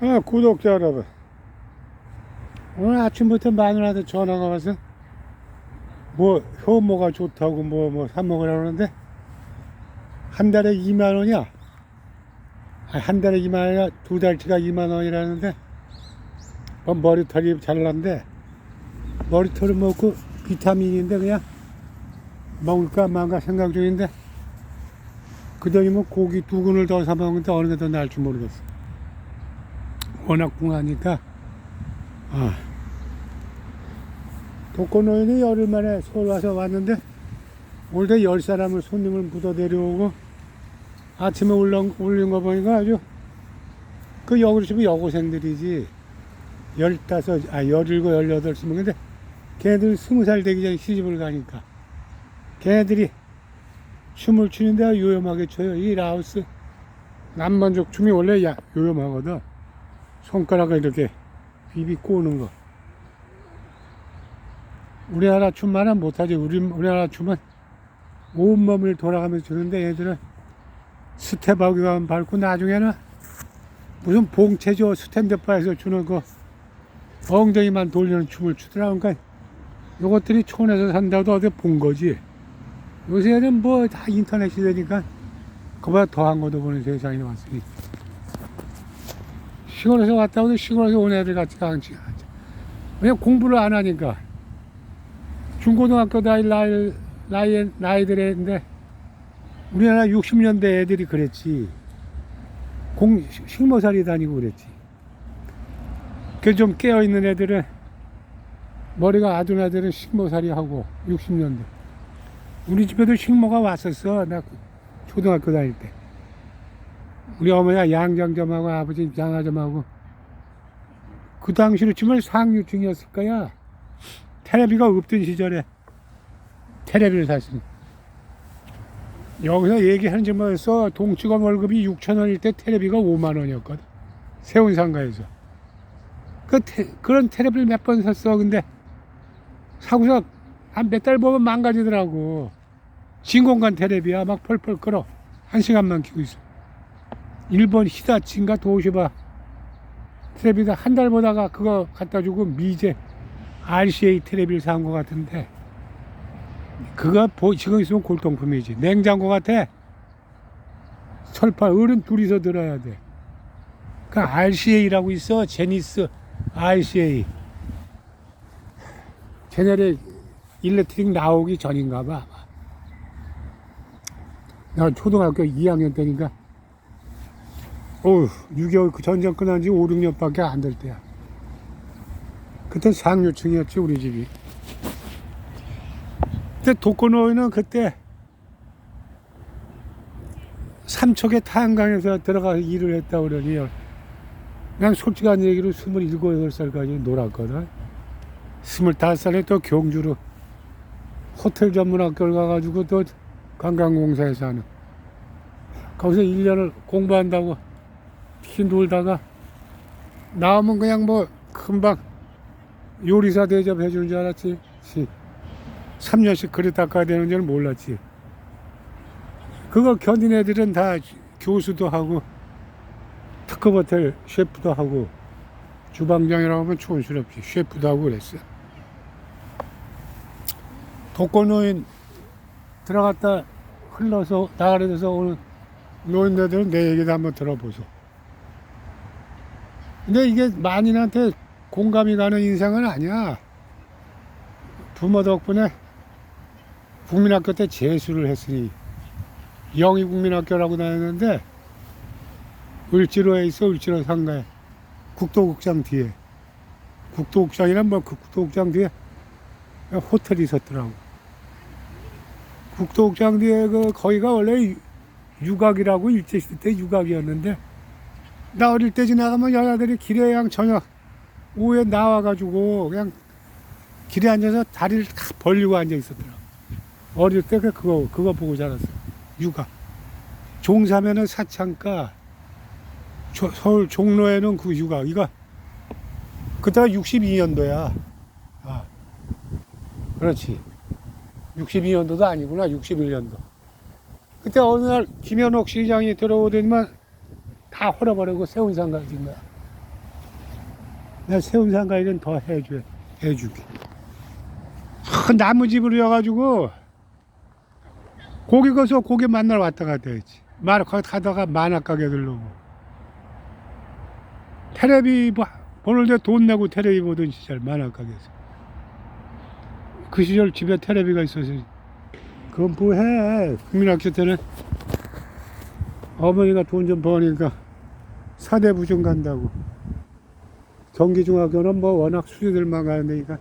아, 구독자 여러분. 오늘 아침부터 마누라한테 전화가 와서 뭐 효모가 좋다고 뭐 뭐 사 먹으라고 그러는데 한 달에 2만 원이야. 아니, 한 달에 2만 원이야. 두 달치가 2만 원이라는데 뭐 머리털이 잘난데 머리털을 먹고 비타민인데 그냥 먹을까 말까 생각 중인데 그더니 뭐 고기 두 근을 더 사 먹는데 어느 게 더 나을지 모르겠어. 워낙 궁하니까. 아. 독거노인이 열흘 만에 서울 와서 왔는데 올때 열 사람을 손님을 묻어 데려오고 아침에 올라, 올린 거 보니까 아주 그 여고로 치면 여고생들이지. 열다섯 아 열일곱 열여덟 시 근데 걔들 스무 살 되기 전에 시집을 가니까 걔네들이 춤을 추는데 요염하게 춰요. 이 라오스 남만족 춤이 원래 야, 요염하거든 손가락을 이렇게 비비 꼬는 거. 우리나라 춤만은 못하지. 우리, 우리나라 춤은 온몸을 돌아가면서 추는데 얘들은 스텝하기만 밟고 나중에는 무슨 봉체조 스탠드바에서 추는 거 엉덩이만 돌리는 춤을 추더라. 그러니까 요것들이 촌에서 산다고 어디 본 거지. 요새는 뭐 다 인터넷 시대니까 그보다 더한 것도 보는 세상이 왔으니. 시골에서 왔다고 해도 시골에서 온 애들 강치 않죠. 왜냐 공부를 안 하니까. 중고등학교 나이, 나이, 나이, 나이들인데, 우리나라 60년대 애들이 그랬지. 공, 식모살이 다니고 그랬지. 그 좀 깨어있는 애들은, 머리가 아둔 애들은 식모살이 하고, 60년대. 우리 집에도 식모가 왔었어. 나 초등학교 다닐 때. 우리 어머니가 양장점하고 아버지 장화점하고 그 당시로 치면 상류층이었을 거야. 테레비가 없던 시절에 테레비를 샀으니. 여기서 얘기하는지 뭐였어 동치검 월급이 6천 원일 때 테레비가 5만 원이었거든. 세운상가에서. 그 테, 그런 테레비를 몇 번 샀어. 근데 사고서 한 몇 달 보면 망가지더라고. 진공관 테레비야. 막 펄펄 끓어. 한 시간만 키고 있어 일본 히다치인가 도시바 테레비다 한달 보다가 그거 갖다 주고 미제 RCA 테레비를 산 것 같은데 그거 보, 지금 있으면 골동품이지. 냉장고 같아. 철판 어른 둘이서 들어야 돼 그 RCA라고 있어. 제니스 RCA. 제네레 일렉트릭 나오기 전인가 봐. 나 초등학교 2학년 때니까 어우, 6.25그 전쟁 끝난 지 5, 6년밖에 안 될 때야. 그때 상류층이었지, 우리 집이. 근데 독거노인은 그때 삼척의 탄강에서 들어가서 일을 했다 그러니 난 솔직한 얘기로 27, 8살까지 놀았거든. 25살에 또 경주로 호텔 전문 학교를 가가지고 또 관광공사에서 하는. 거기서 1년을 공부한다고 피 놀다가 나오면 그냥 뭐 금방 요리사 대접해 주는 줄 알았지. 3년씩 그릇 닦아야 되는 줄 몰랐지. 그거 견딘 애들은 다 교수도 하고 특급 호텔 셰프도 하고 주방장이라고 하면 촌스럽지. 셰프도 하고 그랬어. 독거노인 들어갔다 흘러서 나가려 돼서 오늘 노인네들은 내 얘기도 한번 들어보소. 근데 이게 만인한테 공감이 가는 인생은 아니야. 부모 덕분에 국민학교 때 재수를 했으니 영희 국민학교라고 다녔는데 을지로에 있어 을지로 상가에 국도국장 뒤에 국도국장이란 뭐 그 국도국장 뒤에 호텔이 있었더라고. 국도국장 뒤에 그 거기가 원래 유각이라고 일제시대 때 유각이었는데 나 어릴 때 지나가면 여자들이 길에 그냥 저녁 오후에 나와가지고 그냥 길에 앉아서 다리를 다 벌리고 앉아 있었더라. 어릴 때 그- 그거 그거 보고 자랐어. 육아. 종사면은 사창가. 조- 서울 종로에는 그 육아. 이거 그때가 62년도야. 아, 그렇지. 62년도도 아니구나. 61년도. 그때 어느 날 김현옥 시장이 들어오더니만 다 헐어버리고 세운상 가진 거야. 내가 세운산 가이는 더 해줘, 해줄게. 큰 나무집으로 여가지고 고기 거서 고기 만나러 왔다 갔다 했지. 만 거기 가다가 만화 가게 들르고. 테레비 보- 보는데 돈 내고 테레비 보던 시절 만화 가게에서. 그 시절 집에 테레비가 있어서 그건 뭐해. 국민학교 때는 어머니가 돈 좀 버니까 사대부중 간다고. 경기중학교는 뭐 워낙 수리들만 가는 데니까